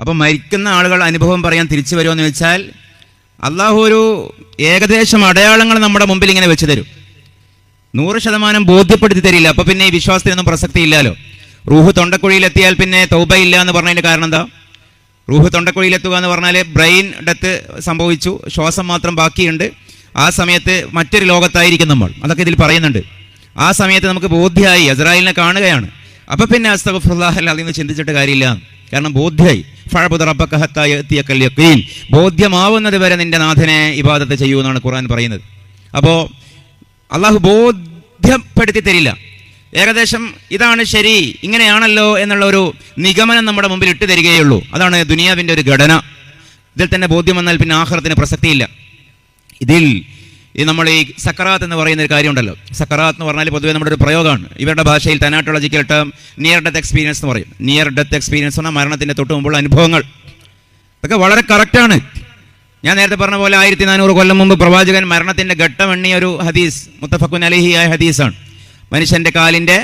അപ്പം മരിക്കുന്ന ആളുകൾ അനുഭവം പറയാൻ തിരിച്ചു വരുമെന്ന് വെച്ചാൽ അള്ളാഹു ഒരു ഏകദേശം അടയാളങ്ങൾ നമ്മുടെ മുമ്പിൽ ഇങ്ങനെ വെച്ച് തരും. നൂറ് ശതമാനം ബോധ്യപ്പെടുത്തി തരില്ല. അപ്പൊ പിന്നെ ഈ വിശ്വാസത്തിനൊന്നും പ്രസക്തി ഇല്ലല്ലോ. റൂഹ് തൊണ്ടക്കുഴിയിലെത്തിയാൽ പിന്നെ തൗബയില്ല എന്ന് പറഞ്ഞതിന്റെ കാരണം എന്താ? റൂഹ് തൊണ്ടക്കുഴിയിലെത്തുക എന്ന് പറഞ്ഞാൽ ബ്രെയിൻ ഡെത്ത് സംഭവിച്ചു. ശ്വാസം മാത്രം ബാക്കിയുണ്ട്. ആ സമയത്ത് മറ്റൊരു ലോകത്തായിരിക്കും നമ്മൾ. അതൊക്കെ ഇതിൽ പറയുന്നുണ്ട്. ആ സമയത്ത് നമുക്ക് ബോധ്യമായി അസ്രായേലിനെ കാണുകയാണ്. അപ്പൊ പിന്നെ അസ്തഫുല്ലാഹ് നിന്ന് ചിന്തിച്ചിട്ട് കാര്യമില്ല. കാരണം ബോധ്യായി. യഖീൻ. ബോധ്യമാവുന്നത് വരെ നിന്റെ നാഥനെ ഇബാദത്ത് ചെയ്യൂ എന്നാണ് ഖുർആൻ പറയുന്നത്. അപ്പോൾ അള്ളാഹു ബോധ്യപ്പെടുത്തി തരില്ല. ഏകദേശം ഇതാണ് ശരി ഇങ്ങനെയാണല്ലോ എന്നുള്ള ഒരു നിഗമനം നമ്മുടെ മുമ്പിൽ ഇട്ട് തരികയുള്ളൂ അതാണ് ദുനിയാവിന്റെ ഒരു ഘടന. ഇതിൽ തന്നെ ബോധ്യം വന്നാൽ പിന്നെ ആഹാരത്തിന് പ്രസക്തിയില്ല. ഇതിൽ ഈ നമ്മൾ ഈ സക്കറാത്ത് എന്ന് പറയുന്ന ഒരു കാര്യമുണ്ടല്ലോ. സക്കറാത്ത് എന്ന് പറഞ്ഞാൽ പൊതുവേ നമ്മുടെ ഒരു പ്രയോഗമാണ്. ഇവരുടെ ഭാഷയിൽ thanatological term near death experience എന്ന് പറയും. നിയർ ഡെത്ത് എക്സ്പീരിയൻസ് പറഞ്ഞാൽ മരണത്തിന്റെ തൊട്ട് മുമ്പുള്ള അനുഭവങ്ങൾ. ഇതൊക്കെ വളരെ കറക്റ്റാണ് ഞാൻ നേരത്തെ പറഞ്ഞ പോലെ ആയിരത്തി നാനൂറ് കൊല്ലം മുമ്പ് പ്രവാചകൻ മരണത്തിന്റെ ഘട്ടം എണ്ണിയ ഒരു ഹദീസ് മുത്തഫക്കുൻ ആയ ഹദീസാണ്. മനുഷ്യന്റെ കാലിന്റെ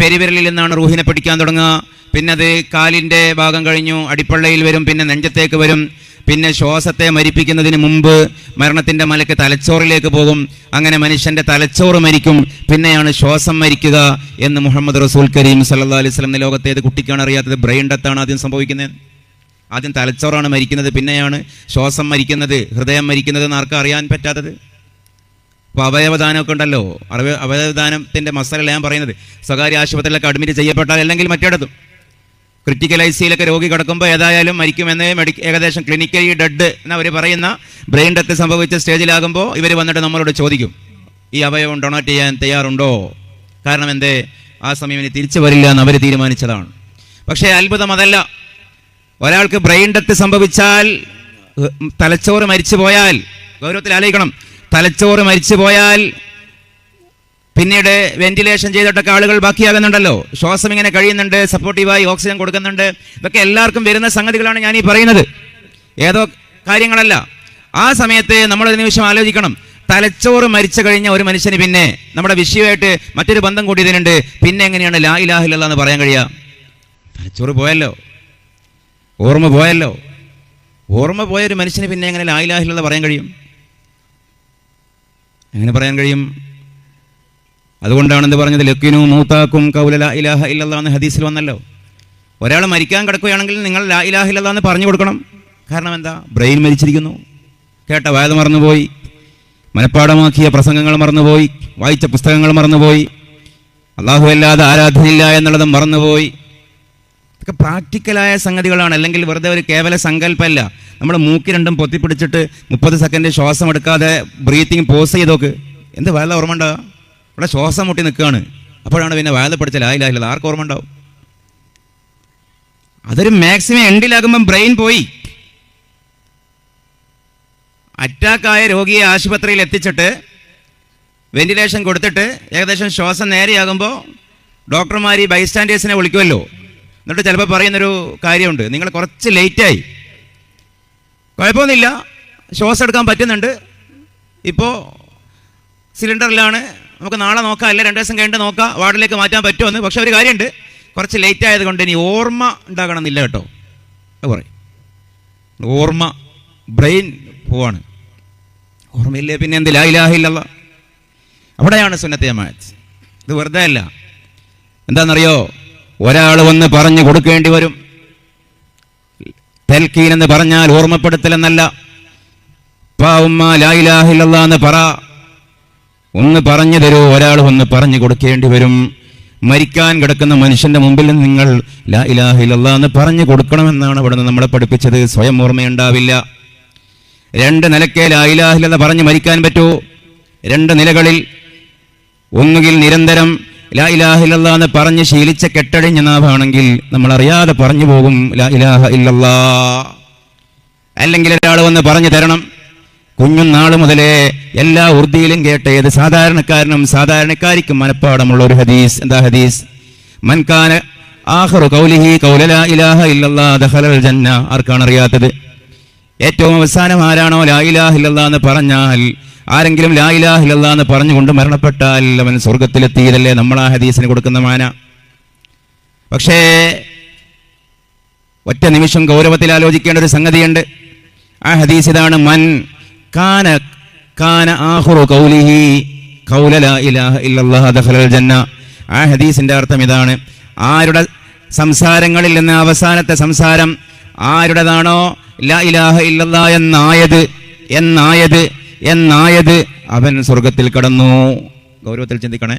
പെരുവിരലിൽ നിന്നാണ് റൂഹിനെ പിടിക്കാൻ തുടങ്ങുക. പിന്നെ അത് കാലിന്റെ ഭാഗം കഴിഞ്ഞു അടിപ്പള്ളയിൽ വരും പിന്നെ നെഞ്ചത്തേക്ക് വരും. പിന്നെ ശ്വാസത്തെ മരിപ്പിക്കുന്നതിന് മുമ്പ് മരണത്തിന്റെ മലക്ക് തലച്ചോറിലേക്ക് പോകും. അങ്ങനെ മനുഷ്യന്റെ തലച്ചോറ് മരിക്കും. പിന്നെയാണ് ശ്വാസം മരിക്കുക എന്ന് മുഹമ്മദ് റസൂൽ കരീം സല്ലാ അലൈഹി സ്വലം ലോകത്തെ ഏത് കുട്ടിക്കാണ് അറിയാത്തത്. ബ്രെയിൻ ഡെത്താണ് ആദ്യം സംഭവിക്കുന്നത്. ആദ്യം തലച്ചോറാണ് മരിക്കുന്നത്. പിന്നെയാണ് ശ്വാസം മരിക്കുന്നത്. ഹൃദയം മരിക്കുന്നത് എന്ന് ആർക്കും അറിയാൻ പറ്റാത്തത്. അപ്പോൾ അവയവദാനമൊക്കെ ഉണ്ടല്ലോ. അവയവദാനത്തിന്റെ മസാല ഞാൻ പറയുന്നത്. സ്വകാര്യ ആശുപത്രിയിലൊക്കെ അഡ്മിറ്റ് ചെയ്യപ്പെട്ടാൽ അല്ലെങ്കിൽ മറ്റിടത്തും. ക്രിട്ടിക്കൽ ഐ സിയിലൊക്കെ രോഗി കിടക്കുമ്പോൾ ഏതായാലും മരിക്കുമെന്ന് മെഡി ഏകദേശം ക്ലിനിക്കലി ഡെഡ് എന്ന് അവർ പറയുന്ന ബ്രെയിൻ ഡെത്ത് സംഭവിച്ച സ്റ്റേജിലാകുമ്പോൾ ഇവർ വന്നിട്ട് നമ്മളോട് ചോദിക്കും ഈ അവയവം ഡൊണേറ്റ് ചെയ്യാൻ തയ്യാറുണ്ടോ? കാരണം എന്തേ? ആ സമയം ഇനി തിരിച്ചു വരില്ല എന്ന് അവർ തീരുമാനിച്ചതാണ്. പക്ഷേ അത്ഭുതം അതല്ല. ഒരാൾക്ക് ബ്രെയിൻ ഡെത്ത് സംഭവിച്ചാൽ തലച്ചോറ് മരിച്ചു പോയാൽ ഗൗരവത്തിൽ ആലോചിക്കണം തലച്ചോറ് മരിച്ചു പോയാൽ പിന്നീട് വെന്റിലേഷൻ ചെയ്തിട്ടൊക്കെ ആളുകൾ ബാക്കിയാകുന്നുണ്ടല്ലോ. ശ്വാസം ഇങ്ങനെ കഴിയുന്നുണ്ട് സപ്പോർട്ടീവായി ഓക്സിജൻ കൊടുക്കുന്നുണ്ട്. ഇതൊക്കെ എല്ലാവർക്കും വരുന്ന സംഗതികളാണ് ഞാൻ ഈ പറയുന്നത്. ഏതോ കാര്യങ്ങളല്ല. ആ സമയത്ത് നമ്മൾ ഒരു നിമിഷം ആലോചിക്കണം. തലച്ചോറ് മരിച്ചു കഴിഞ്ഞ ഒരു മനുഷ്യന് പിന്നെ നമ്മുടെ വിഷയമായിട്ട് മറ്റൊരു ബന്ധം കൂടിയതിനുണ്ട് പിന്നെ എങ്ങനെയാണ് ലാ ഇലാഹില്ല എന്ന് പറയാൻ കഴിയുക? തലച്ചോറ് പോയല്ലോ. ഓർമ്മ പോയല്ലോ. ഓർമ്മ പോയ ഒരു മനുഷ്യന് പിന്നെ എങ്ങനെ ലാ ലായിലാഹില്ലെന്ന് പറയാൻ കഴിയും? എങ്ങനെ പറയാൻ കഴിയും? അതുകൊണ്ടാണ് എന്ത് പറഞ്ഞത് ലക്കിനു മൂത്താക്കും കൗല ലാ ഇലാഹ ഇല്ലല്ലാ എന്ന് ഹദീസിൽ വന്നല്ലോ. ഒരാൾ മരിക്കാൻ കിടക്കുകയാണെങ്കിൽ നിങ്ങൾ ലാ ഇലാഹ ഇല്ലല്ലാ എന്ന് പറഞ്ഞു കൊടുക്കണം. കാരണം എന്താ? ബ്രെയിൻ മരിച്ചിരിക്കുന്നു. കേട്ട വായത മറന്നുപോയി. മനഃപ്പാടമാക്കിയ പ്രസംഗങ്ങൾ മറന്നുപോയി. വായിച്ച പുസ്തകങ്ങൾ മറന്നുപോയി. അള്ളാഹു അല്ലാതെ ആരാധനയില്ല എന്നുള്ളത് മറന്നുപോയി. ഇതൊക്കെ പ്രാക്ടിക്കലായ സംഗതികളാണ്. അല്ലെങ്കിൽ വെറുതെ ഒരു കേവല സങ്കല്പമല്ല. നമ്മൾ മൂക്കി രണ്ടും പൊത്തിപ്പിടിച്ചിട്ട് മുപ്പത് സെക്കൻഡ് ശ്വാസം എടുക്കാതെ ബ്രീത്തിങ് പോസ് ചെയ്തോക്ക് എന്ത് വയല ഓർമ്മ ഉണ്ടാവുക ഇവിടെ ശ്വാസം മുട്ടി നിൽക്കുകയാണ്. അപ്പോഴാണ് പിന്നെ വേല പഠിച്ചാൽ ലായില്ല ആർക്ക് ഓർമ്മ ഉണ്ടാവും. അതൊരു മാക്സിമം എൻഡിലാകുമ്പം ബ്രെയിൻ പോയി. അറ്റാക്കായ രോഗിയെ ആശുപത്രിയിൽ എത്തിച്ചിട്ട് വെന്റിലേഷൻ കൊടുത്തിട്ട് ഏകദേശം ശ്വാസം നേരെയാകുമ്പോൾ ഡോക്ടർമാർ ഈ ബൈസ്റ്റാൻഡേഴ്സിനെ വിളിക്കുമല്ലോ. എന്നിട്ട് ചിലപ്പോൾ പറയുന്നൊരു കാര്യമുണ്ട്. നിങ്ങൾ കുറച്ച് ലേറ്റായി കുഴപ്പമൊന്നുമില്ല. ശ്വാസം എടുക്കാൻ പറ്റുന്നുണ്ട്. ഇപ്പോൾ സിലിണ്ടറിലാണ് നമുക്ക് നാളെ നോക്കാം അല്ലേ? രണ്ട് ദിവസം കഴിഞ്ഞിട്ട് നോക്കാം വാർഡിലേക്ക് മാറ്റാൻ പറ്റുമെന്ന്. പക്ഷെ ഒരു കാര്യമുണ്ട്. കുറച്ച് ലേറ്റ് ആയതുകൊണ്ട് ഇനി ഓർമ്മ ഉണ്ടാകണം എന്നില്ല കേട്ടോ. അത് പറയും. ഓർമ്മ ബ്രെയിൻ പോവാണ്. ഓർമ്മയില്ലേ? പിന്നെ എന്ത്? ലായിലാഹില്ല അവിടെയാണ് സുന്നത്തെ മാച്ച് ഇത് വെറുതെ അല്ല. എന്താണെന്നറിയോ? ഒരാൾ വന്ന് പറഞ്ഞു കൊടുക്കേണ്ടി വരും. തെൽക്കീൻ എന്ന് പറഞ്ഞാൽ ഓർമ്മപ്പെടുത്തലെന്നല്ല. ഉമ്മ ലായിലാഹില്ല എന്ന് പറ. ഒന്ന് പറഞ്ഞു തരൂ ഒരാൾ ഒന്ന് പറഞ്ഞു കൊടുക്കേണ്ടി വരും. മരിക്കാൻ കിടക്കുന്ന മനുഷ്യന്റെ മുമ്പിൽ നിങ്ങൾ ലാ എന്ന് പറഞ്ഞു കൊടുക്കണമെന്നാണ് ഇവിടെ നിന്ന് നമ്മളെ പഠിപ്പിച്ചത്. സ്വയം ഓർമ്മയുണ്ടാവില്ല. രണ്ട് നിലക്കേ ലാ ഇലാഹില്ല പറഞ്ഞ് മരിക്കാൻ പറ്റൂ. രണ്ട് നിലകളിൽ ഒന്നുകിൽ നിരന്തരം ലാ ഇലാഹില്ല എന്ന് പറഞ്ഞ് ശീലിച്ച കെട്ടടിഞ്ഞ നാവാണെങ്കിൽ നമ്മൾ അറിയാതെ പറഞ്ഞു പോകും ലാ ഇലാഹ ഇല്ലല്ലാ. അല്ലെങ്കിൽ ഒരാൾ വന്ന് പറഞ്ഞു തരണം. കുഞ്ഞുനാൾ മുതലേ എല്ലാ ഉറുദിയിലും കേട്ട ഏത് സാധാരണക്കാരനും സാധാരണക്കാരിക്കും മനഃപ്പാടമുള്ള ഒരു ഹദീസ്. എന്താ ഹദീസ്? മൻകാന ആഹറു കൗലിഹി കൗല ലാ ഇലാഹ ഇല്ലല്ലാ ജന്ന. ആർക്കാണ് അറിയാത്തത്? ഏറ്റവും അവസാനം ആരാണോ ലാ ഇലാഹ എന്ന് പറഞ്ഞാൽ ആരെങ്കിലും ലാ ഇലാഹ എന്ന് പറഞ്ഞുകൊണ്ട് മരണപ്പെട്ടാൽ അവൻ സ്വർഗത്തിലെത്തിയതല്ലേ നമ്മൾ ആ ഹദീസിന് കൊടുക്കുന്ന മാന. പക്ഷേ ഒറ്റ നിമിഷം ഗൗരവത്തിൽ ആലോചിക്കേണ്ട ഒരു സംഗതിയുണ്ട്. ആ ഹദീസ് ഇതാണ് മൻ കാന കാന ആഹുറു കൗലിഹി ഖൗല ലാ ഇലാഹ ഇല്ലല്ലാഹ് ദഖലൽ ജന്ന. ആ ഹദീസിന്റെ അർത്ഥം ഇതാണ്. ആരുടെ സംസാരങ്ങളിൽ നിന്ന് അവസാനത്തെ സംസാരം ആരുടേതാണോ? ലാ ഇലാഹ ഇല്ലല്ലാ എന്നായത് എന്നായത് എന്നായത് അവൻ സ്വർഗത്തിൽ കടന്നു. ഗൗരവത്തിൽ ചിന്തിക്കണേ.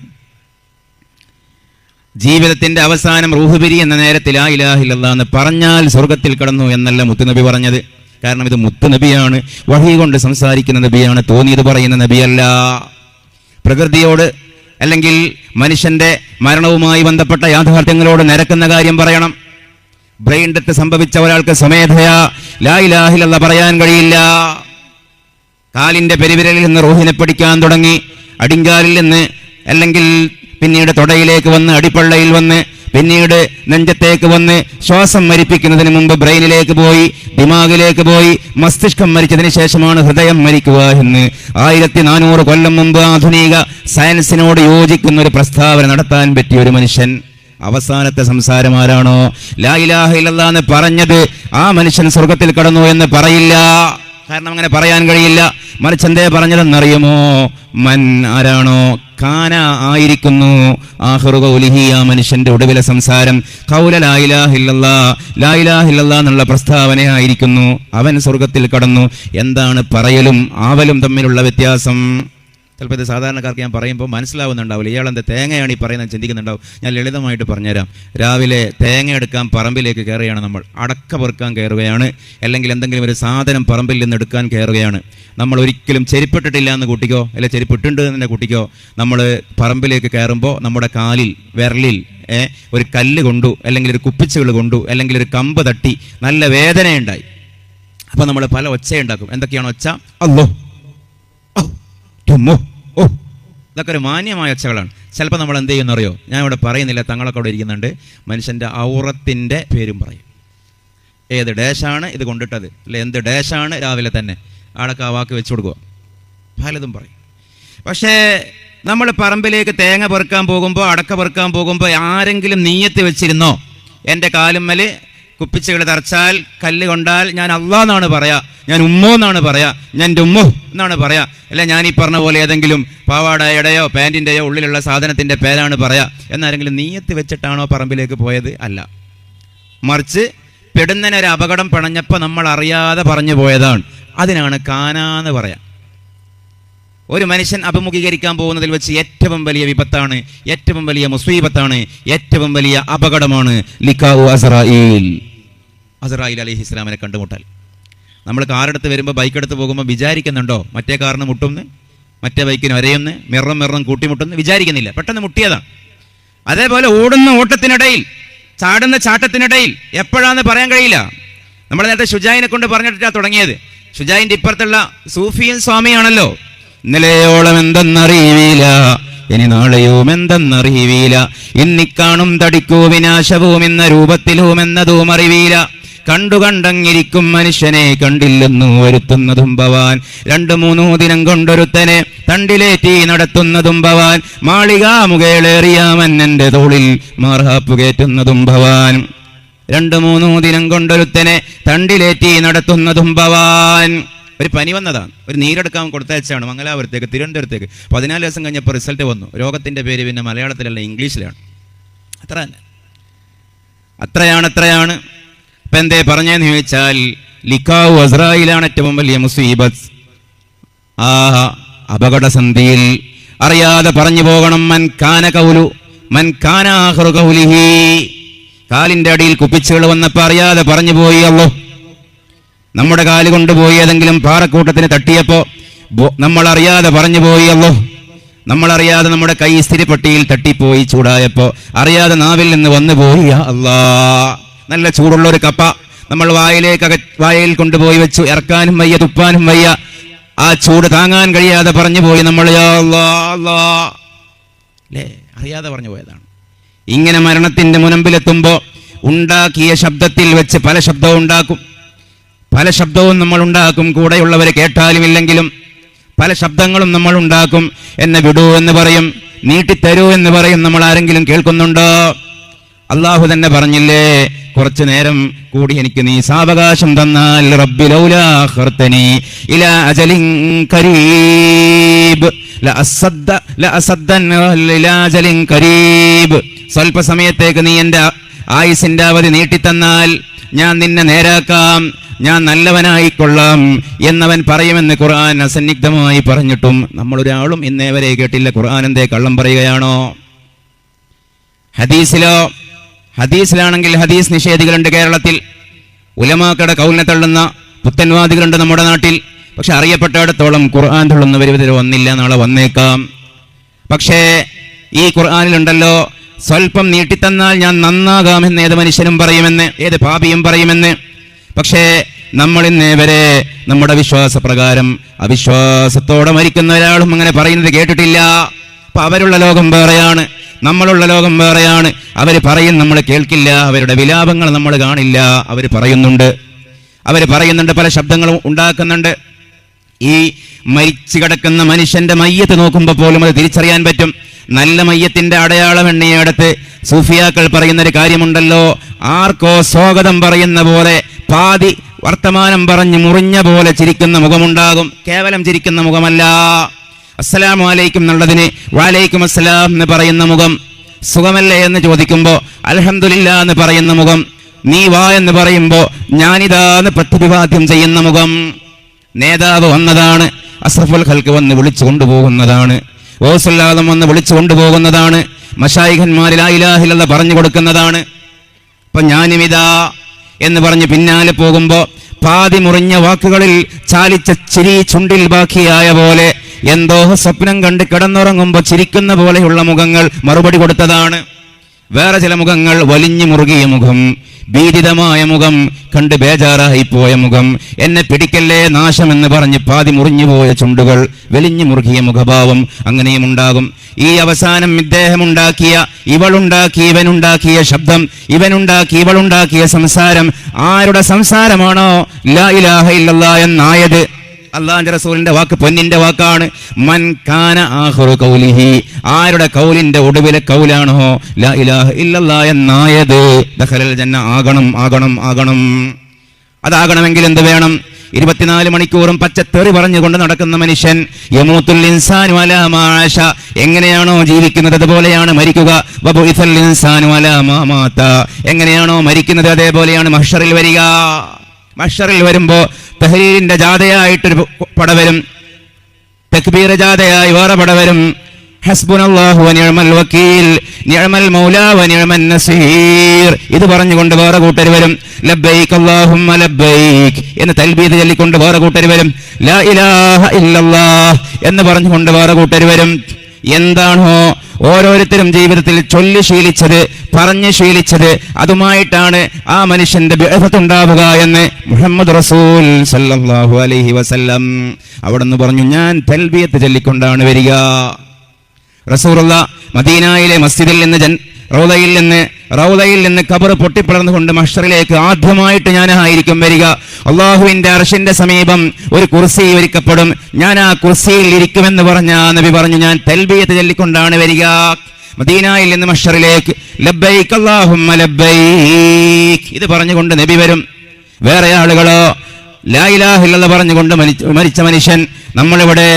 ജീവിതത്തിന്റെ അവസാനം റൂഹുബിരി എന്ന നേരത്തിൽ ആ ഇലാഹില്ല എന്ന് പറഞ്ഞാൽ സ്വർഗത്തിൽ കടന്നു എന്നല്ല മുത്തുനബി പറഞ്ഞത്. കാരണം ഇത് മുത്ത് നബിയാണ്. വഴി കൊണ്ട് സംസാരിക്കുന്ന നബിയാണ്. തോന്നിയത് പറയുന്ന നബിയല്ല. പ്രകൃതിയോട് അല്ലെങ്കിൽ മനുഷ്യന്റെ മരണവുമായി ബന്ധപ്പെട്ട യാഥാർത്ഥ്യങ്ങളോട് നിരക്കുന്ന കാര്യം പറയണം. ബ്രെയിൻ ഡെത്ത് സംഭവിച്ച ഒരാൾക്ക് സ്വമേധയാ. ലാ ഇലാഹില്ല പറയാൻ കഴിയില്ല. കാലിന്റെ പെരുവിരലിൽ നിന്ന് റോഹിനെ പിടിക്കാൻ തുടങ്ങി. അടിങ്കാലിൽ നിന്ന് അല്ലെങ്കിൽ പിന്നീട് തൊടയിലേക്ക് വന്ന് അടിപ്പള്ളയിൽ വന്ന് പിന്നീട് നെഞ്ചത്തേക്ക് വന്ന് ശ്വാസം മരിപ്പിക്കുന്നതിന് മുമ്പ് ബ്രെയിനിലേക്ക് പോയി ദിമാഗിലേക്ക് പോയി മസ്തിഷ്കം മരിച്ചതിന് ശേഷമാണ് ഹൃദയം മരിക്കുക എന്ന്. ആയിരത്തി നാനൂറ് കൊല്ലം മുമ്പ് ആധുനിക സയൻസിനോട് യോജിക്കുന്ന ഒരു പ്രസ്താവന നടത്താൻ പറ്റിയ ഒരു മനുഷ്യൻ. അവസാനത്തെ സംസാരം ആരാണോ? ലാ ഇലാഹ എന്ന് പറഞ്ഞത് ആ മനുഷ്യൻ സ്വർഗത്തിൽ കടന്നു എന്ന് പറയില്ല. കാരണം അങ്ങനെ പറയാൻ കഴിയില്ല. മറിച്ച് പറഞ്ഞതെന്നറിയുമോ? മൻ ആരാണോ? കാന ആയിരിക്കുന്നു. മനുഷ്യന്റെ ഒടുവിലെ സംസാരം. കൗല ലായിലാഹില്ല ലായിലാഹില്ലല്ലാ എന്നുള്ള പ്രസ്താവനയായിരിക്കുന്നു അവൻ സ്വർഗത്തിൽ കടന്നു. എന്താണ് പറയലും ആവലും തമ്മിലുള്ള വ്യത്യാസം? ചിലപ്പോൾ ഇത് സാധാരണക്കാർക്ക് ഞാൻ പറയുമ്പോൾ മനസ്സിലാവുന്നുണ്ടാവില്ല. ഇയാൾ എന്താ തേങ്ങയാണ് ഈ പറയുന്നത് ചിന്തിക്കുന്നുണ്ടാവും. ഞാൻ ലളിതമായിട്ട് പറഞ്ഞുതരാം. രാവിലെ തേങ്ങ എടുക്കാൻ പറമ്പിലേക്ക് കയറുകയാണ് നമ്മൾ. അടക്ക പെറുക്കാൻ കയറുകയാണ്. അല്ലെങ്കിൽ എന്തെങ്കിലും ഒരു സാധനം പറമ്പിൽ നിന്ന് എടുക്കാൻ കയറുകയാണ്. നമ്മൾ ഒരിക്കലും ചെരിപ്പിട്ടിട്ടില്ല എന്ന് കൂട്ടിക്കോ? അല്ലെ ചെരിപ്പിട്ടുണ്ട് എന്ന് കുട്ടിക്കോ? നമ്മൾ പറമ്പിലേക്ക് കയറുമ്പോൾ നമ്മുടെ കാലിൽ വിരലിൽ ഒരു കല്ല് കൊണ്ടു അല്ലെങ്കിൽ ഒരു കുപ്പിച്ചുകൾ കൊണ്ടു അല്ലെങ്കിൽ ഒരു കമ്പ് തട്ടി നല്ല വേദനയുണ്ടായി. അപ്പോൾ നമ്മൾ പല ഒച്ചയുണ്ടാക്കും. എന്തൊക്കെയാണ് ഒച്ച? അല്ലോ ടുമ്മോ, ഓ. ഇതൊക്കെ ഒരു മാന്യമായ ഒച്ചകളാണ് ചിലപ്പോൾ നമ്മൾ എന്ത് ചെയ്യുന്നറിയോ ഞാൻ ഇവിടെ പറയുന്നില്ല തങ്ങളൊക്കെ അവിടെ ഇരിക്കുന്നുണ്ട്. മനുഷ്യന്റെ ഔറത്തിന്റെ പേരും പറയും. ഏത് ഡേഷാണ് ഇത് കൊണ്ടിട്ടത്? അല്ലെ എന്ത് ഡേഷാണ് രാവിലെ തന്നെ? ആളൊക്കെ ആ വാക്ക് വെച്ചു കൊടുക്കുക പലതും പറയും. പക്ഷേ നമ്മൾ പറമ്പിലേക്ക് തേങ്ങ പെറുക്കാൻ പോകുമ്പോൾ അടക്ക പെറുക്കാൻ പോകുമ്പോൾ ആരെങ്കിലും നീയത്ത് വെച്ചിരുന്നോ? എന്റെ കാലുമ്മൽ കുപ്പിച്ചുകൾ തറച്ചാൽ കല്ല് കൊണ്ടാൽ ഞാൻ അള്ളാ എന്നാണ് പറയാ ഞാൻ ഉമ്മോ എന്നാണ് പറയാ ഞാൻ എന്റെ ഉമ്മോ എന്നാണ് പറയാ. അല്ല ഞാൻ ഈ പറഞ്ഞ പോലെ ഏതെങ്കിലും പാവാടയുടെയോ പാന്റിന്റെയോ ഉള്ളിലുള്ള സാധനത്തിന്റെ പേരാണ് പറയാ. എന്നാരെങ്കിലും നീയത്ത് വെച്ചിട്ടാണോ പറമ്പിലേക്ക് പോയത്? അല്ല. മറിച്ച് പെടുന്നതിനൊരു അപകടം പണഞ്ഞപ്പോൾ നമ്മൾ അറിയാതെ പറഞ്ഞു പോയതാണ്. അതിനാണ് കാനാന്ന് പറയാം. ഒരു മനുഷ്യൻ അഭിമുഖീകരിക്കാൻ പോകുന്നതിൽ വെച്ച് ഏറ്റവും വലിയ വിപത്താണ് ഏറ്റവും വലിയ മുസ്വീപത്താണ് ഏറ്റവും വലിയ അപകടമാണ്. ലിക്കാവു അസറായിൽ അസറായിൽ അലി ഇസ്ലാമിനെ കണ്ടുമുട്ടൽ. നമ്മൾ കാറെടുത്ത് വരുമ്പോൾ ബൈക്ക് എടുത്ത് പോകുമ്പോൾ വിചാരിക്കുന്നുണ്ടോ? മറ്റേ കാറിന് മുട്ടുന്ന് മറ്റേ ബൈക്കിന് ഒരയുന്ന് മിറം മിറം കൂട്ടിമുട്ടുന്ന് വിചാരിക്കുന്നില്ല. പെട്ടെന്ന് മുട്ടിയതാണ് അതേപോലെ ഓടുന്ന ഓട്ടത്തിനിടയിൽ ചാടുന്ന ചാട്ടത്തിനിടയിൽ എപ്പോഴാന്ന് പറയാൻ കഴിയില്ല. നമ്മൾ നേരത്തെ ഷുജായിനെ കൊണ്ട് പറഞ്ഞിട്ടാണ് തുടങ്ങിയത്. ഷുജായിന്റെ ഇപ്പുറത്തുള്ള സൂഫിയൻ സ്വാമിയാണല്ലോ. ഇന്നലെയോളം എന്തെന്നറിയില്ല ഇനി നാളെയും എന്തെന്നറിയില്ല. ഇന്നിക്കാണും തടിക്കൂ വിനാശവും ഇന്ന രൂപത്തിലും എന്നതും അറിവീല കണ്ടു കണ്ടങ്ങിരിക്കും മനുഷ്യനെ കണ്ടില്ലെന്നു വരുത്തുന്നതും ഭവാൻ. രണ്ടു മൂന്നോ ദിനം കൊണ്ടൊരുത്തനെ തണ്ടിലേറ്റി നടത്തുന്നതും ഭവാൻ. മാളികാമുകേളേറിയ മന്നന്റെ തോളിൽ മാർഹാപ്പ് കയറ്റുന്നതും ഭവാൻ. രണ്ടു മൂന്നോ ദിനം കൊണ്ടൊരുത്തനെ തണ്ടിലേറ്റി നടത്തുന്നതും ഭവാൻ. ഒരു പനി വന്നതാണ് ഒരു നീരെടുക്കാൻ കൊടുത്തയച്ചാണ് മംഗലാപുരത്തേക്ക് തിരുവനന്തപുരത്തേക്ക്. പതിനാല് ദിവസം കഴിഞ്ഞപ്പോൾ റിസൾട്ട് വന്നു. രോഗത്തിന്റെ പേര് പിന്നെ മലയാളത്തിലല്ല ഇംഗ്ലീഷിലാണ്. അത്ര തന്നെ. അത്രയാണ് അത്രയാണ്. ഇപ്പൊ എന്തേ പറഞ്ഞെന്ന് ചോദിച്ചാൽ ലിക്കാവു അസ്രായിലാണ് ഏറ്റവും വലിയ മുസീബത്ത്. ആ അപകടസന്ധിയിൽ അറിയാതെ പറഞ്ഞു പോകണം മൻ കാന കൗലു മൻ കാന ആഖിറു കൗലിഹി. കാലിന്റെ അടിയിൽ കുപ്പിച്ചുകൾ വന്നപ്പോൾ അറിയാതെ പറഞ്ഞു പോയി അല്ലോ നമ്മുടെ കാൽ കൊണ്ടുപോയി ഏതെങ്കിലും പാറക്കൂട്ടത്തിന് തട്ടിയപ്പോ നമ്മൾ അറിയാതെ പറഞ്ഞു പോയി അല്ലോ നമ്മളറിയാതെ നമ്മുടെ കൈ സ്ഥിരപ്പെട്ടിയിൽ തട്ടിപ്പോയി ചൂടായപ്പോൾ അറിയാതെ നാവിൽ നിന്ന് വന്നു പോയി അല്ലാ നല്ല ചൂടുള്ള ഒരു കപ്പ നമ്മൾ വായിലേക്ക് അക വായയിൽ കൊണ്ടുപോയി വെച്ചു. ഇറക്കാനും വയ്യ തുപ്പാനും വയ്യ. ആ ചൂട് താങ്ങാൻ കഴിയാതെ പറഞ്ഞു പോയി നമ്മൾ അല്ലേ അറിയാതെ പറഞ്ഞു പോയതാണ്. ഇങ്ങനെ മരണത്തിന്റെ മുനമ്പിലെത്തുമ്പോൾ ഉണ്ടാക്കിയ ശബ്ദത്തിൽ വെച്ച് പല ശബ്ദവും ഉണ്ടാക്കും. പല ശബ്ദവും നമ്മൾ ഉണ്ടാക്കും. കൂടെയുള്ളവരെ കേട്ടാലും ഇല്ലെങ്കിലും പല ശബ്ദങ്ങളും നമ്മൾ ഉണ്ടാക്കും. എന്നെ വിടൂ എന്ന് പറയും. നീട്ടിത്തരൂ എന്ന് പറയും. നമ്മൾ ആരെങ്കിലും കേൾക്കുന്നുണ്ടോ? അള്ളാഹു തന്നെ പറഞ്ഞില്ലേ കുറച്ചു നേരം കൂടി എനിക്ക് നീ സാവകാശം തന്നാൽ റബ്ബി ഇലാ അജലിൻ കരീബ് കരീബ് സ്വല്പ സമയത്തേക്ക് നീ എന്റെ ആയുസിന്റെ അവധി നീട്ടിത്തന്നാൽ ഞാൻ നിന്നെ നേരാക്കാം ഞാൻ നല്ലവനായിക്കൊള്ളാം എന്നവൻ പറയുമെന്ന് ഖുർആൻ അസന്നിഗ്ധമായി പറഞ്ഞിട്ടും നമ്മളൊരാളും ഇന്നേ വരെ കേട്ടില്ല. ഖുർആൻ എന്തേ കള്ളം പറയുകയാണോ? ഹദീസിലോ ഹദീസിലാണെങ്കിൽ ഹദീസ് നിഷേധികളുണ്ട് കേരളത്തിൽ. ഉലമാക്കട കൗലിനെ തള്ളുന്ന പുത്തൻവാദികളുണ്ട് നമ്മുടെ നാട്ടിൽ. പക്ഷെ അറിയപ്പെട്ടിടത്തോളം ഖുർആൻ തള്ളുന്നവർ ഇവർ വന്നില്ല നാളെ വന്നേക്കാം. പക്ഷേ ഈ ഖുർആാനിലുണ്ടല്ലോ സ്വല്പം നീട്ടിത്തന്നാൽ ഞാൻ നന്നാകാമെന്ന് ഏത് മനുഷ്യനും പറയുമെന്ന് ഏത് പാപിയും പറയുമെന്ന്. പക്ഷേ നമ്മൾ ഇന്നേവരെ നമ്മുടെ വിശ്വാസപ്രകാരം അവിശ്വാസത്തോടെ മരിക്കുന്ന ഒരാളും അങ്ങനെ പറയുന്നത് കേട്ടിട്ടില്ല. അപ്പൊ അവരുള്ള ലോകം വേറെയാണ്. നമ്മളുള്ള ലോകം വേറെയാണ്. അവർ പറയും നമ്മൾ കേൾക്കില്ല. അവരുടെ വിലാപങ്ങൾ നമ്മൾ കാണില്ല. അവർ പറയുന്നുണ്ട്. അവർ പറയുന്നുണ്ട് പല ശബ്ദങ്ങളും ഉണ്ടാക്കുന്നുണ്ട്. ഈ മരിച്ചു കിടക്കുന്ന മനുഷ്യന്റെ മയ്യത്ത് നോക്കുമ്പോൾ പോലും അത് തിരിച്ചറിയാൻ പറ്റും. നല്ല മയ്യത്തിന്റെ അടയാളം എണ്ണിയടുത്ത് സൂഫിയാക്കൾ പറയുന്ന ഒരു കാര്യമുണ്ടല്ലോ. ആർക്കോ സ്വാഗതം പറയുന്ന പോലെ പാതി വർത്തമാനം പറഞ്ഞ് മുറിഞ്ഞ പോലെ ചിരിക്കുന്ന മുഖമുണ്ടാകും. കേവലം ചിരിക്കുന്ന മുഖമല്ല. അസ്സലാമു അലൈക്കും എന്നുള്ളതിന് വാലൈക്കും അസ്സലാം എന്ന് പറയുന്ന മുഖം സുഖമല്ലേ എന്ന് ചോദിക്കുമ്പോൾ അലഹമില്ല എന്ന് പറയുന്ന മുഖം നീ വാ എന്ന് പറയുമ്പോൾ ഞാനിതാന്ന് പ്രതിപാദ്യം ചെയ്യുന്ന മുഖം. നേതാവ് വന്നതാണ് അസ്രഫുൽ ഖൽക്ക് വന്ന് വിളിച്ചു കൊണ്ടുപോകുന്നതാണ്. ഓസുല്ലാദം വന്ന് വിളിച്ചു കൊണ്ടുപോകുന്നതാണ് മഷായിഖന്മാരിൽ ഇലാഹിലുള്ള പറഞ്ഞു കൊടുക്കുന്നതാണ്. അപ്പൊ ഞാനുമിതാ എന്ന് പറഞ്ഞ് പിന്നാലെ പോകുമ്പോൾ പാതി മുറിഞ്ഞ വാക്കുകളിൽ ചാലിച്ച ചിരി ചുണ്ടിൽ ബാക്കിയായ പോലെ എന്തോ സ്വപ്നം കണ്ട് കിടന്നുറങ്ങുമ്പോൾ ചിരിക്കുന്ന പോലെയുള്ള മുഖങ്ങൾ മറുപടി കൊടുത്തതാണ്. വേറെ ചില മുഖങ്ങൾ വലിഞ്ഞു മുറുകിയ മുഖം ഭീതിതമായ മുഖം കണ്ട് ബേജാറായി പോയ മുഖം. എന്നെ പിടിക്കല്ലേ നാശമെന്ന് പറഞ്ഞ് പാതി മുറിഞ്ഞു പോയ ചുണ്ടുകൾ വലിഞ്ഞു മുറുകിയ മുഖഭാവം അങ്ങനെയും ഉണ്ടാകും. ഈ അവസാനം ഇദ്ദേഹമുണ്ടാക്കിയ ഇവളുണ്ടാക്കി ഇവനുണ്ടാക്കിയ ശബ്ദം ഇവനുണ്ടാക്കി ഇവളുണ്ടാക്കിയ സംസാരം ആരുടെ സംസാരമാണോ? ലാ ഇലാഹ ഇല്ലല്ലാ എന്നായത് അള്ളാന്റെ റസൂലിന്റെ വാക്ക് പൊന്നിന്റെ വാക്കാണ്. മൻ കാന കൗലിഹി ആരുടെ കൗലിന്റെ ഒടുവിലെ കൗലാണോ ലാ ഇലാഹ ഇല്ലല്ലാ എന്നായത്. ദഖലൽ ജന്ന ആകണം ആകണം ആകണം. അതാകണമെങ്കിൽ എന്ത് വേണം? ഇരുപത്തിനാല് മണിക്കൂറും പച്ചത്തെറി പറഞ്ഞുകൊണ്ട് നടക്കുന്ന മനുഷ്യൻ യമൂത്തുൽ ഇൻസാനു അലാ മാ ആശ എങ്ങനെയാണോ ജീവിക്കുന്നത് അതുപോലെയാണ് മരിക്കുക. ഇൻസാനു അലാ മാ എങ്ങനെയാണോ മരിക്കുന്നത് അതേപോലെയാണ് മഹ്ഷറിൽ വരിക. മഹ്ഷറിൽ വരുമ്പോ തഹരീരിന്റെ ജാഥയായിട്ടൊരു പട വരും. ജാഥയായി വേറെ പട വരും. ഹസ്ബുനല്ലാഹു വനിഅമൽ വക്കീൽ നിഅമൽ മൗലാ വനിഅമൻ നസീർ. ഇത് പറഞ്ഞുകൊണ്ട് വേറെ കൂട്ടർ വരും. എന്ന് തൽബീദ് ചൊല്ലിക്കൊണ്ട് വേറെ കൂട്ടർ വരും. ലാ ഇലാഹ ഇല്ലല്ലാഹ് എന്ന് പറഞ്ഞുകൊണ്ട് വേറെ കൂട്ടർ വരും. എന്താണോ ഓരോരുത്തരും ജീവിതത്തിൽ ചൊല്ലി ശീലിച്ചത് പറഞ്ഞ് ശീലിച്ചത് അതുമായിട്ടാണ് ആ മനുഷ്യന്റെ ഉണ്ടാവുക എന്ന് മുഹമ്മദ് റസൂൽ സല്ലല്ലാഹു അലൈഹി വസല്ലം അവിടെ നിന്ന് പറഞ്ഞു ഞാൻ തൽബിയത്ത് ചൊല്ലിക്കൊണ്ടാണ് വരിക. റസൂറുള്ള മദീനായിലെ മസ്ജിദിൽ നിന്ന് ജൻ റൗദയിൽ നിന്ന് റൗദയിൽ നിന്ന് കബർ പൊട്ടിപ്പിളർന്നുകൊണ്ട് മഷറിലേക്ക് ആദ്യമായിട്ട് ഞാൻ ആയിരിക്കും വരിക. അള്ളാഹുവിന്റെ അർഷിന്റെ സമീപം ഒരു കുർസി ഒരുക്കപ്പെടും. ഞാൻ ആ കുർസിയിൽ ഇരിക്കുമെന്ന് പറഞ്ഞ നബി പറഞ്ഞു ഞാൻ തെൽബിയത്ത് ചൊല്ലിക്കൊണ്ടാണ് വരിക. മദീനായിൽ നിന്ന് മഷറിലേക്ക് ലബൈക്ക് അല്ലാഹുമ്മ ലബൈക്ക് ഇത് പറഞ്ഞുകൊണ്ട് നബി വരും. വേറെ ആളുകളോ ലായിലാഹില്ലെന്ന് പറഞ്ഞുകൊണ്ട് മരിച്ച മനുഷ്യൻ നമ്മളിവിടെ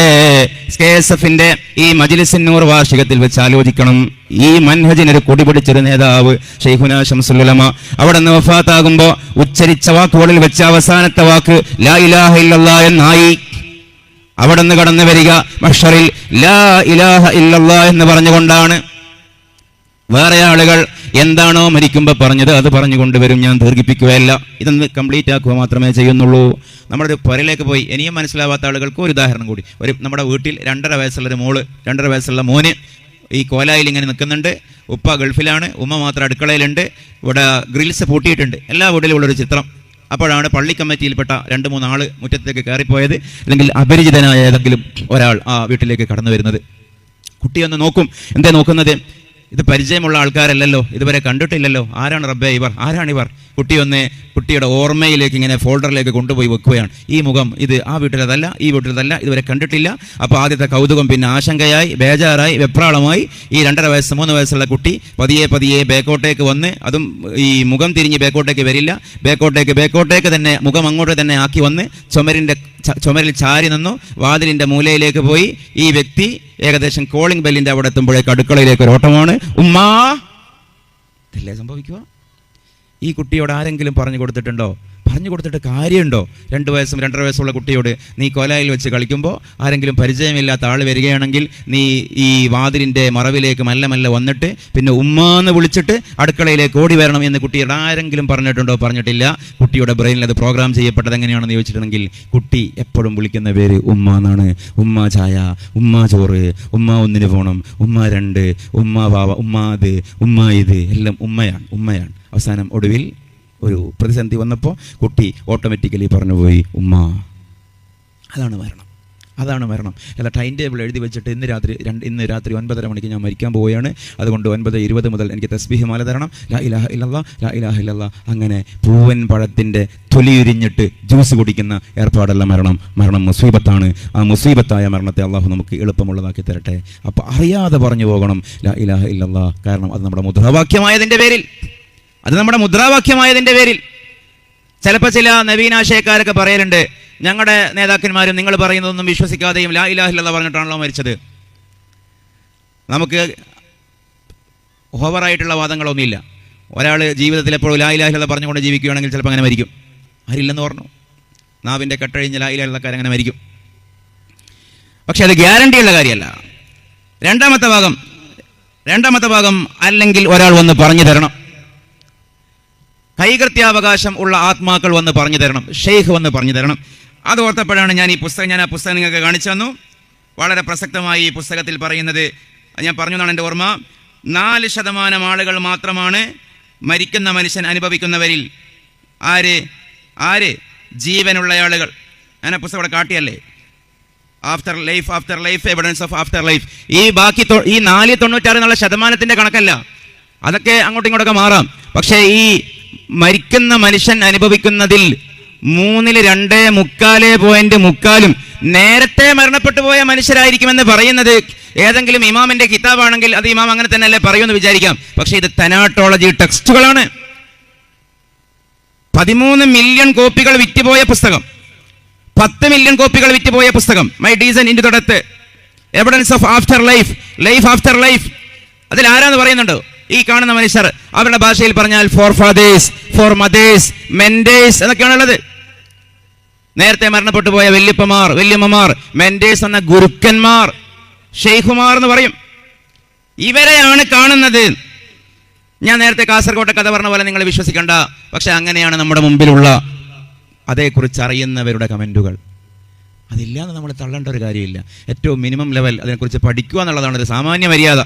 കെ എസ് എഫിന്റെ ഈ മജിലിസിന്നൂർ വാർഷികത്തിൽ വെച്ച് ആലോചിക്കണം. ഈ മൻഹജിനൊരു കൊടി പിടിച്ചൊരു നേതാവ് ഷെയ്ഖുന ഷംസുലുലമ അവിടെ നിന്ന് വഫാത്താകുമ്പോ ഉച്ചരിച്ച വാക്കുകളിൽ വെച്ച അവസാനത്തെ വാക്ക് ലാ ഇലാഹ എന്നായി. അവിടെ നിന്ന് കടന്നു വരിക മഷറിൽ ലാ ഇലാഹ എന്ന് പറഞ്ഞുകൊണ്ടാണ്. വേറെ ആളുകൾ എന്താണോ മരിക്കുമ്പോൾ പറഞ്ഞത് അത് പറഞ്ഞു കൊണ്ടുവരും ഞാൻ ദീർഘിപ്പിക്കുകയല്ല. ഇതൊന്ന് കംപ്ലീറ്റ് ആക്കുക മാത്രമേ ചെയ്യുന്നുള്ളൂ. നമ്മുടെ ഒരു പുരയിലേക്ക് പോയി. ഇനിയും മനസ്സിലാവാത്ത ആളുകൾക്ക് ഒരു ഉദാഹരണം കൂടി. ഒരു നമ്മുടെ വീട്ടിൽ രണ്ടര വയസ്സുള്ള ഒരു മോൾ രണ്ടര വയസ്സുള്ള മോന് ഈ കോലായിൽ ഇങ്ങനെ നിൽക്കുന്നുണ്ട്. ഉപ്പ ഗൾഫിലാണ് ഉമ്മ മാത്രം അടുക്കളയിലുണ്ട്. ഇവിടെ ഗ്രിൽസ് പൂട്ടിയിട്ടുണ്ട്. എല്ലാ വീട്ടിലും ഉള്ളൊരു ചിത്രം. അപ്പോഴാണ് പള്ളി കമ്മിറ്റിയിൽപ്പെട്ട രണ്ട് മൂന്ന് ആൾ മുറ്റത്തേക്ക് കയറിപ്പോയത്. അല്ലെങ്കിൽ അപരിചിതനായ ഏതെങ്കിലും ഒരാൾ ആ വീട്ടിലേക്ക് കടന്നു വരുന്നത്. കുട്ടിയൊന്ന് നോക്കും. എന്തേ നോക്കുന്നത്? ഇത് പരിചയമുള്ള ആൾക്കാരല്ലല്ലോ ഇതുവരെ കണ്ടിട്ടില്ലല്ലോ. ആരാണ് റബ്ബേ ഇവർ? ആരാണിവർ കുട്ടിയൊന്ന് കുട്ടിയുടെ ഓർമ്മയിലേക്ക് ഇങ്ങനെ ഫോൾഡറിലേക്ക് കൊണ്ടുപോയി വെക്കുകയാണ്. ഈ മുഖം ഇത് ആ വീട്ടിലതല്ല ഈ വീട്ടിലതല്ല ഇതുവരെ കണ്ടിട്ടില്ല. അപ്പോൾ ആദ്യത്തെ കൗതുകം പിന്നെ ആശങ്കയായി ബേജാറായി വെപ്രാളമായി. ഈ രണ്ടര വയസ്സ് മൂന്ന് വയസ്സുള്ള കുട്ടി പതിയെ പതിയെ ബേക്കോട്ടേക്ക് വന്ന് അതും ഈ മുഖം തിരിഞ്ഞ് ബേക്കോട്ടേക്ക് വരില്ല. ബേക്കോട്ടേക്ക് ബേക്കോട്ടേക്ക് തന്നെ മുഖം അങ്ങോട്ട് തന്നെ ആക്കി വന്ന് ചുമരിന്റെ ചുമരിൽ ചാരി നിന്നു. വാതിലിന്റെ മൂലയിലേക്ക് പോയി. ഈ വ്യക്തി ഏകദേശം കോളിംഗ് ബെല്ലിന്റെ അവിടെ എത്തുമ്പോഴേക്ക് അടുക്കളയിലേക്ക് ഒരു ഓട്ടമാണ്. ഉമ്മാ! ഇതല്ലേ സംഭവിക്കുക? ഈ കുട്ടിയോട് ആരെങ്കിലും പറഞ്ഞു കൊടുത്തിട്ടുണ്ടോ? പറഞ്ഞു കൊടുത്തിട്ട് കാര്യമുണ്ടോ? രണ്ട് വയസ്സും രണ്ടര വയസ്സുള്ള കുട്ടിയോട് നീ കൊലായിൽ വെച്ച് കളിക്കുമ്പോൾ ആരെങ്കിലും പരിചയമില്ലാത്ത ആൾ വരികയാണെങ്കിൽ നീ ഈ വാതിലിന്റെ മറവിലേക്ക് മെല്ലെ മെല്ലെ വന്നിട്ട് പിന്നെ ഉമ്മാന്ന് വിളിച്ചിട്ട് അടുക്കളയിലേക്ക് ഓടി വരണം എന്ന് കുട്ടിയുടെ ആരെങ്കിലും പറഞ്ഞിട്ടുണ്ടോ? പറഞ്ഞിട്ടില്ല. കുട്ടിയുടെ ബ്രെയിനിൽ അത് പ്രോഗ്രാം ചെയ്യപ്പെട്ടത് എങ്ങനെയാണെന്ന് ചോദിച്ചിട്ടുണ്ടെങ്കിൽ കുട്ടി എപ്പോഴും വിളിക്കുന്ന പേര് ഉമ്മ എന്നാണ്. ഉമ്മ ചായ ഉമ്മ ചോറ് ഉമ്മ ഒന്നിന് പോകണം ഉമ്മ രണ്ട് ഉമ്മ വാവ ഉമ്മ അത് ഉമ്മ ഇത്. എല്ലാം ഉമ്മയാണ് ഉമ്മയാണ്. അവസാനം ഒടുവിൽ ഒരു പ്രതിസന്ധി വന്നപ്പോൾ കുട്ടി ഓട്ടോമാറ്റിക്കലി പറഞ്ഞു പോയി ഉമ്മ. അതാണ് മരണം. അതാണ് മരണം. അല്ല ടൈം ടേബിൾ എഴുതി വെച്ചിട്ട് ഇന്ന് രാത്രി രണ്ട് ഇന്ന് രാത്രി ഒൻപതര മണിക്ക് ഞാൻ മരിക്കാൻ പോവുകയാണ്. അതുകൊണ്ട് ഒൻപത് ഇരുപത് മുതൽ എനിക്ക് തസ്ബീഹ് മാല തരണം. ലാ ഇലാഹ ഇല്ലല്ലാ ലാ ഇലാഹ ഇല്ലല്ലാ അങ്ങനെ പൂവൻ പഴത്തിന്റെ തൊലിയുരിഞ്ഞിട്ട് ജ്യൂസ് കുടിക്കുന്ന ഏർപ്പാടല്ല മരണം. മരണം മുസീബത്താണ്. ആ മുസീബത്തായ മരണത്തെ അള്ളാഹു നമുക്ക് എളുപ്പമുള്ളതാക്കി തരട്ടെ. അപ്പോൾ അറിയാതെ പറഞ്ഞു പോകണം ലാ ഇലാഹ ഇല്ലല്ലാ കാരണം അത് നമ്മുടെ മുദ്രാവാക്യമായതിന്റെ പേരിൽ. അത് നമ്മുടെ മുദ്രാവാക്യമായതിന്റെ പേരിൽ. ചിലപ്പോൾ ചില നവീനാശയക്കാരൊക്കെ പറയലുണ്ട് ഞങ്ങളുടെ നേതാക്കന്മാരും നിങ്ങൾ പറയുന്നതൊന്നും വിശ്വസിക്കാതെയും ലാ ഇലാഹില്ല പറഞ്ഞിട്ടാണല്ലോ മരിച്ചത്. നമുക്ക് ഓവറായിട്ടുള്ള വാദങ്ങളൊന്നുമില്ല. ഒരാൾ ജീവിതത്തിൽ എപ്പോഴും ലാ ഇലാഹില്ല പറഞ്ഞുകൊണ്ട് ജീവിക്കുകയാണെങ്കിൽ ചിലപ്പോൾ അങ്ങനെ മരിക്കും. ആരില്ലെന്ന് പറഞ്ഞു. നാവിന്റെ കെട്ടഴിഞ്ഞ് ലാ ഇലാഹില്ലക്കാർ അങ്ങനെ മരിക്കും. പക്ഷെ അത് ഗ്യാരണ്ടിയുള്ള കാര്യമല്ല. രണ്ടാമത്തെ ഭാഗം രണ്ടാമത്തെ ഭാഗം അല്ലെങ്കിൽ ഒരാൾ വന്ന് പറഞ്ഞു തരണം. കൈകൃത്യാവകാശം ഉള്ള ആത്മാക്കൾ വന്ന് പറഞ്ഞു തരണം. ഷെയ്ഖ് വന്ന് പറഞ്ഞു തരണം. അത് ഓർത്തപ്പോഴാണ് ഞാൻ ഈ പുസ്തകം ഞാൻ ആ പുസ്തകം നിങ്ങൾക്ക് കാണിച്ചു തന്നു. വളരെ പ്രസക്തമായി ഈ പുസ്തകത്തിൽ പറയുന്നത് ഞാൻ പറഞ്ഞു എന്നാണ് എന്റെ ഓർമ്മ. നാല് ശതമാനം ആളുകൾ മാത്രമാണ് മരിക്കുന്ന മനുഷ്യൻ അനുഭവിക്കുന്നവരിൽ. ആര്? ആര്? ജീവനുള്ള ആളുകൾ ഞാൻ ആ പുസ്തകം ഇവിടെ കാട്ടിയല്ലേ? Afterlife afterlife evidence of afterlife ഈ ബാക്കി ഈ നാല് തൊണ്ണൂറ്റാറ് എന്നുള്ള ശതമാനത്തിന്റെ കണക്കല്ല. അതൊക്കെ അങ്ങോട്ടും ഇങ്ങോട്ടൊക്കെ മാറാം. പക്ഷേ ഈ മരിക്കുന്ന മനുഷ്യൻ അനുഭവിക്കുന്നതിൽ മൂന്നിൽ രണ്ട് മുക്കാൽ പോയിന്റ് മുക്കാലും നേരത്തെ മരണപ്പെട്ടു പോയ മനുഷ്യരായിരിക്കുമെന്ന് പറയുന്നത് ഏതെങ്കിലും ഇമാമിന്റെ കിതാബാണെങ്കിൽ അത് ഇമാം അങ്ങനെ തന്നെ തന്നെയല്ലേ പറയുമെന്ന് വിചാരിക്കാം. പക്ഷെ ഇത് തനാട്ടോളജി ടെക്സ്റ്റുകളാണ്. പതിമൂന്ന് മില്യൺ കോപ്പികൾ വിറ്റുപോയ പുസ്തകം. പത്ത് മില്യൺ കോപ്പികൾ വിറ്റുപോയ പുസ്തകം. My descent to death evidence of afterlife life after life അതിൽ ആരാന്ന് പറയുന്നുണ്ട്? ഈ കാണുന്ന മനുഷ്യർ അവരുടെ ഭാഷയിൽ പറഞ്ഞാൽ forefathers foremothers mentors എന്നൊക്കെയാണുള്ളത്. നേരത്തെ മരണപ്പെട്ടു പോയ വല്യപ്പമാർ വല്യമ്മമാർ മെൻഡേഴ്സ് എന്ന ഗുരുക്കന്മാർ ഷെയ്ഖുമാർ എന്ന് പറയും. ഇവരെയാണ് കാണുന്നത്. ഞാൻ നേരത്തെ കാസർഗോട്ടെ കഥ പറഞ്ഞ പോലെ നിങ്ങൾ വിശ്വസിക്കണ്ട. പക്ഷെ അങ്ങനെയാണ് നമ്മുടെ മുമ്പിലുള്ള അതേക്കുറിച്ച് അറിയുന്നവരുടെ കമന്റുകൾ അതില്ലാതെ നമ്മൾ തള്ളേണ്ട ഒരു കാര്യമില്ല. ഏറ്റവും മിനിമം ലെവൽ അതിനെക്കുറിച്ച് പഠിക്കുക എന്നുള്ളതാണ് ഒരു സാമാന്യ മര്യാദ.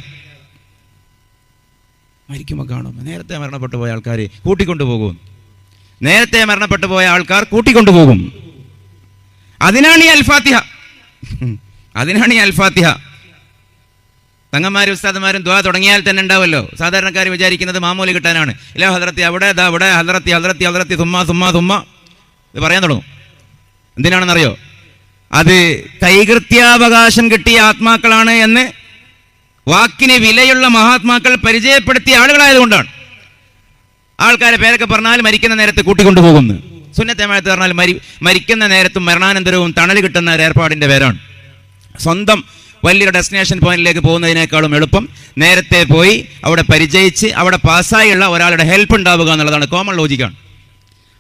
മരിക്കുമ്പോൾ കാണും നേരത്തെ മരണപ്പെട്ടു പോയ ആൾക്കാർ കൂട്ടിക്കൊണ്ടുപോകും. നേരത്തെ മരണപ്പെട്ടു പോയ ആൾക്കാർ കൂട്ടിക്കൊണ്ടുപോകും. അതിനാണ് ഈ അൽഫാത്തിഹ. അതിനാണ് ഈ അൽഫാത്തിഹ. തങ്ങന്മാരും ഉസ്താദന്മാരും ദ്വാ തുടങ്ങിയാൽ തന്നെ ഉണ്ടാവുമല്ലോ. സാധാരണക്കാർ വിചാരിക്കുന്നത് മാമൂലി കിട്ടാനാണ്. ഇല്ല ഹദ്രത്തി അവിടെ ദാ അവിടെ ഹദ്രത്തി ഹദ്രത്തി ഹദ്രത്തി സുമ്മ സുമ്മ സുമ്മ ഇത് പറയാൻ തുടങ്ങും. എന്തിനാണെന്നറിയോ? അത് കൈകൃത്യാവകാശം കിട്ടിയ ആത്മാക്കളാണ് എന്ന് വാക്കിന് വിലയുള്ള മഹാത്മാക്കൾ പരിചയപ്പെടുത്തിയ ആളുകളായതുകൊണ്ടാണ് ആൾക്കാരെ പേരൊക്കെ പറഞ്ഞാൽ മരിക്കുന്ന നേരത്ത് കൂട്ടിക്കൊണ്ടുപോകുന്നു സുന്നത്തേമഴത്ത് പറഞ്ഞാൽ മരി മരിക്കുന്ന നേരത്തും മരണാനന്തരവും തണൽ കിട്ടുന്ന ഒരു ഏർപ്പാടിന്റെ പേരാണ്. സ്വന്തം വലിയൊരു ഡെസ്റ്റിനേഷൻ പോയിന്റിലേക്ക് പോകുന്നതിനേക്കാളും എളുപ്പം നേരത്തെ പോയി അവിടെ പരിചയിച്ച് അവിടെ പാസ്സായുള്ള ഒരാളുടെ ഹെൽപ്പ് ഉണ്ടാവുക എന്നുള്ളതാണ് കോമൺ ലോജിക്കാണ്.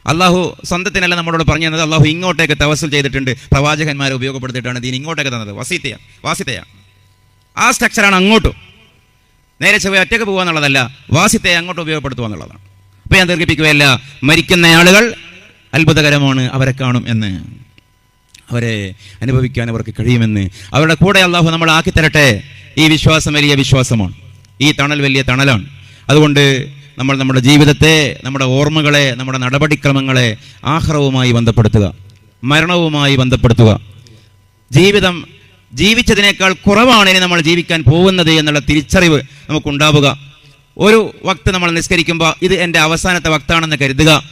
അള്ളാഹു സ്വന്തത്തിനല്ല നമ്മളോട് പറഞ്ഞു തന്നത്. അള്ളാഹു ഇങ്ങോട്ടേക്ക് തവസൽ ചെയ്തിട്ടുണ്ട്. പ്രവാചകന്മാരെ ഉപയോഗപ്പെടുത്തിയിട്ടാണ് ദീൻ ഇങ്ങോട്ടേക്ക് തന്നത്. വസീത്തയാണ് വാസിത്തയാണ്. ആ സ്ട്രക്ചറാണ് അങ്ങോട്ട്. നേരെ ചൊവ്വ ഒറ്റയ്ക്ക് പോകുക എന്നുള്ളതല്ല വാസിത്തെ അങ്ങോട്ട് ഉപയോഗപ്പെടുത്തുക എന്നുള്ളതാണ്. അപ്പോൾ ഞാൻ ദീർഘിപ്പിക്കുകയല്ല മരിക്കുന്ന ആളുകൾ അത്ഭുതകരമാണ് അവരെ കാണും എന്ന്. അവരെ അനുഭവിക്കാൻ അവർക്ക് കഴിയുമെന്ന്. അവരുടെ കൂടെ അള്ളാഹു നമ്മൾ ആക്കി തരട്ടെ ഈ വിശ്വാസം വലിയ വിശ്വാസമാണ്. ഈ തണൽ വലിയ തണലാണ്. അതുകൊണ്ട് നമ്മൾ നമ്മുടെ ജീവിതത്തെ നമ്മുടെ ഓർമ്മകളെ നമ്മുടെ നടപടിക്രമങ്ങളെ ആഹ്റവുമായി ബന്ധപ്പെടുത്തുക മരണവുമായി ബന്ധപ്പെടുത്തുക. ജീവിതം ജീവിച്ചതിനേക്കാൾ കുറവാണ് ഇനി നമ്മൾ ജീവിക്കാൻ പോകുന്നത് എന്നുള്ള തിരിച്ചറിവ് നമുക്കുണ്ടാവുക. ഒരു വക്ത് നമ്മൾ നിസ്കരിക്കുമ്പോൾ ഇത് എന്റെ അവസാനത്തെ വക്താണെന്ന് കരുതുക.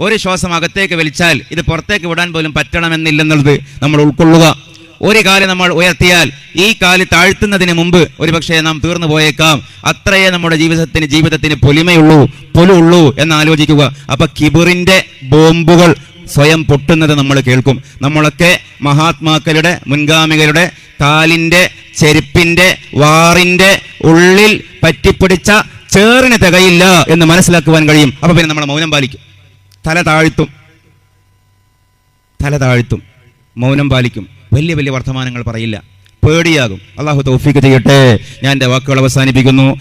ഒരു ശ്വാസം അകത്തേക്ക് വലിച്ചാൽ ഇത് പുറത്തേക്ക് വിടാൻ പോലും പറ്റണമെന്നില്ലെന്നുള്ളത് നമ്മൾ ഉൾക്കൊള്ളുക. ഒരു കാൽ നമ്മൾ ഉയർത്തിയാൽ ഈ കാൽ താഴ്ത്തുന്നതിന് മുമ്പ് ഒരുപക്ഷെ നാം തീർന്നു പോയേക്കാം. അത്രയേ നമ്മുടെ ജീവിതത്തിന് ജീവിതത്തിന് പൊലിമയുള്ളൂ പൊലുള്ളൂ എന്ന് ആലോചിക്കുക. അപ്പൊ കിബിറിന്റെ ബോംബുകൾ സ്വയം പൊട്ടുന്നത് നമ്മൾ കേൾക്കും. നമ്മളൊക്കെ മഹാത്മാക്കളുടെ മുൻഗാമികളുടെ കാലിന്റെ ചെരുപ്പിന്റെ വാറിന്റെ ഉള്ളിൽ പറ്റിപ്പിടിച്ച ചേറിന് തികയില്ല എന്ന് മനസ്സിലാക്കുവാൻ കഴിയും. അപ്പോൾ പിന്നെ നമ്മൾ മൗനം പാലിക്കും. തല താഴ്ത്തും. തല താഴ്ത്തും. മൗനം പാലിക്കും. വലിയ വലിയ വർത്തമാനങ്ങൾ പറയില്ല. പേടിയാകും. അള്ളാഹു തൗഫീക്ക് ചെയ്യട്ടെ. ഞാൻ എന്റെ വാക്കുകൾ അവസാനിപ്പിക്കുന്നു.